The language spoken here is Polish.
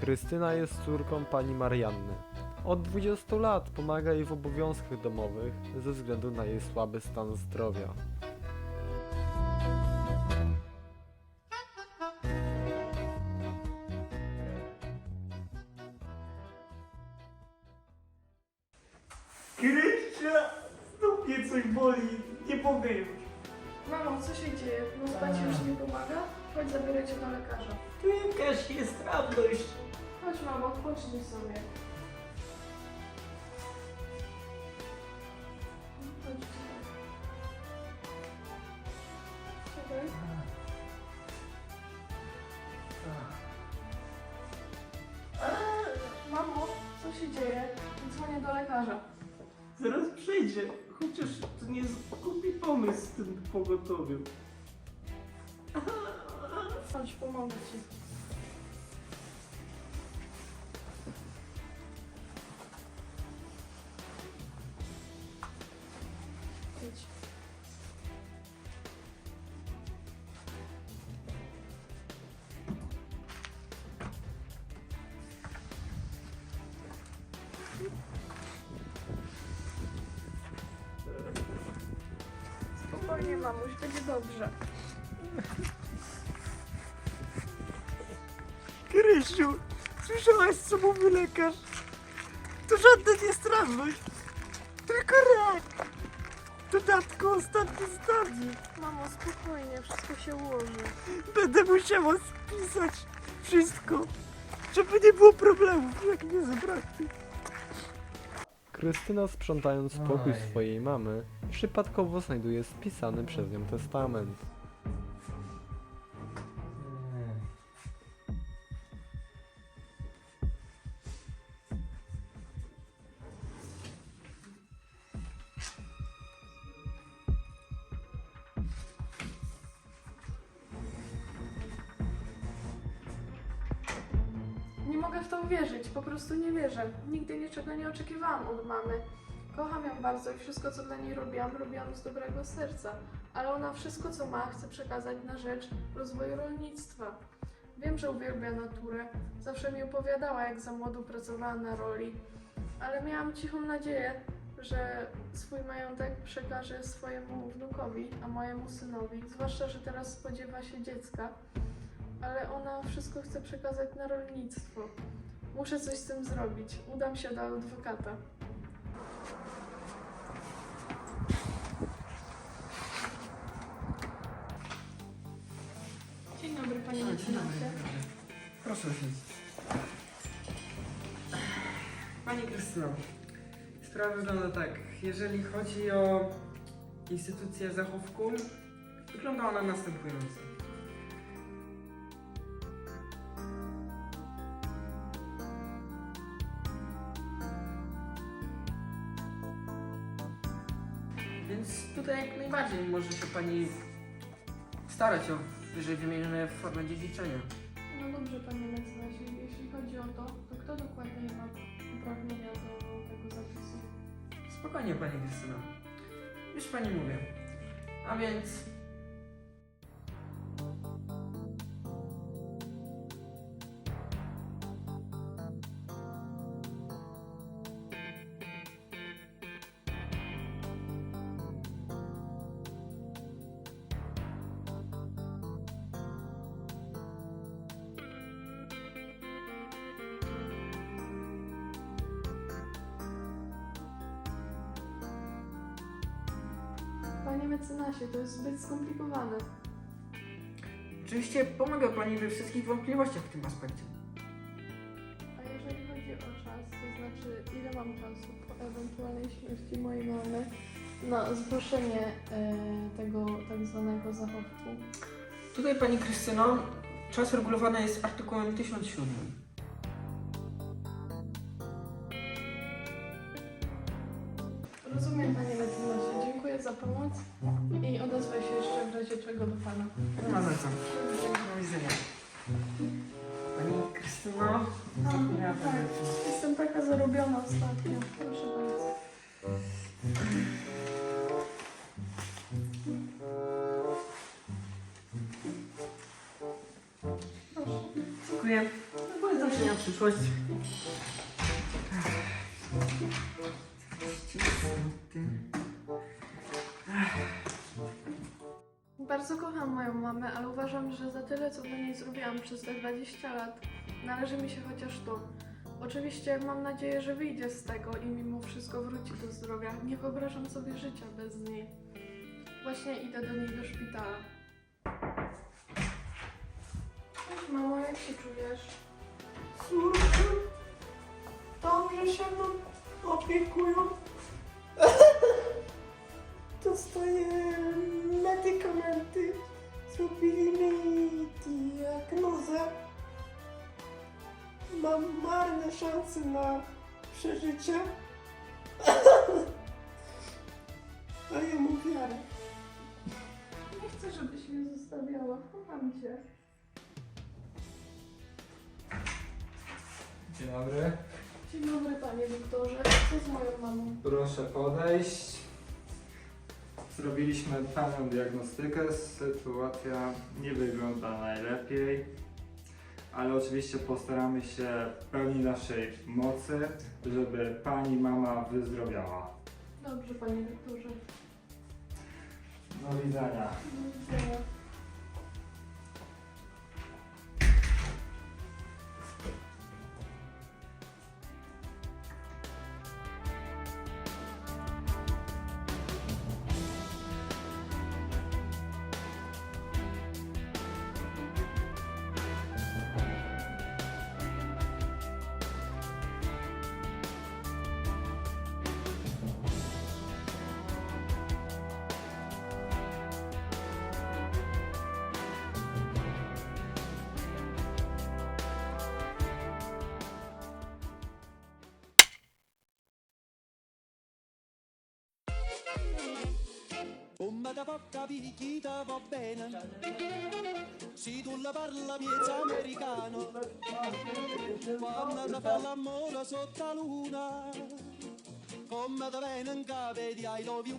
Krystyna jest córką pani Marianny. Od 20 lat pomaga jej w obowiązkach domowych ze względu na jej słaby stan zdrowia. Krysia, znów mnie coś boli, nie mogę już. Mamo, co się dzieje? No spać już nie pomaga? Chodź, zabiorę cię do lekarza. Tu jakaś jest radość. Chodź, mamo, odpocznij sobie. Chodź tutaj. Czekaj. Mamo, co się dzieje? Dzwonię do lekarza. Zaraz przejdzie, chociaż to nie głupi pomysł z tym pogotowiem. Chodź, pomogę ci. Idź. Spokojnie, mamuś, będzie dobrze. Krysiu, słyszałaś co mówi lekarz? To żadna niestrawność, tylko rak. Dodatku ostatni stadium. Mamo, spokojnie, wszystko się ułoży. Będę musiała spisać wszystko, żeby nie było problemów, jak nie zabraknie. Krystyna sprzątając pokój Oj. swojej mamy przypadkowo znajduje spisany przez nią testament. Mogę w to uwierzyć, po prostu nie wierzę. Nigdy niczego nie oczekiwałam od mamy. Kocham ją bardzo i wszystko, co dla niej robiłam, robiłam z dobrego serca. Ale ona wszystko, co ma, chce przekazać na rzecz rozwoju rolnictwa. Wiem, że uwielbia naturę. Zawsze mi opowiadała, jak za młodu pracowała na roli. Ale miałam cichą nadzieję, że swój majątek przekaże swojemu wnukowi, a mojemu synowi. Zwłaszcza, że teraz spodziewa się dziecka ale ona wszystko chce przekazać na rolnictwo. Muszę coś z tym zrobić. Udam się do adwokata. Dzień dobry, panie mecenasie. Proszę usiąść. Pani Krystyno, sprawa wygląda tak. Jeżeli chodzi o instytucję zachowku, wygląda ona następująco. Tutaj jak najbardziej może się Pani starać o wyżej wymienione formy dziedziczenia. No dobrze, panie mecenasie. Jeśli chodzi o to, to kto dokładnie ma uprawnienia do tego zapisu? Spokojnie, Pani Krystyno. Już Pani mówię. A więc... mecenasie, to jest zbyt skomplikowane. Oczywiście pomaga Pani we wszystkich wątpliwościach w tym aspekcie. A jeżeli chodzi o czas, to znaczy ile mam czasu po ewentualnej śmierci mojej mamy na zgłoszenie e, tego tak zwanego zachowku? Tutaj Pani Krystyno, czas regulowany jest artykułem 1007. Rozumiem, za pomoc i odezwę się jeszcze w razie czego do pana. Nie ma za co. Do widzenia. Pani Krystyno, No, zapomniała tak. Jestem taka zarobiona ostatnio. Proszę bardzo. Dziękuję. Proszę. zobaczenia w przyszłość. Bardzo kocham moją mamę, ale uważam, że za tyle, co dla niej zrobiłam przez te 20 lat, należy mi się chociaż to. Oczywiście mam nadzieję, że wyjdzie z tego i mimo wszystko wróci do zdrowia. Nie wyobrażam sobie życia bez niej. Właśnie idę do niej do szpitala. Cześć mamo, jak się czujesz? Córku, dobrze się mną opiekują. Dostaję medykamenty. Marne szanse na przeżycie. A ja mu wiarę. Nie chcę, żebyś mnie zostawiała. Kocham cię. Dzień dobry. Dzień dobry, panie doktorze. Co z moją mamą? Proszę podejść. Zrobiliśmy pełną diagnostykę. Sytuacja nie wygląda najlepiej, ale oczywiście postaramy się w pełni naszej mocy, żeby pani mama wyzdrowiała. Dobrze, panie doktorze. Do widzenia. Do widzenia. Come da porca picchita va bene. Se tu la parla miezza americano. Quando si fa l'amore sotto la luna Come da bene in capo di I love you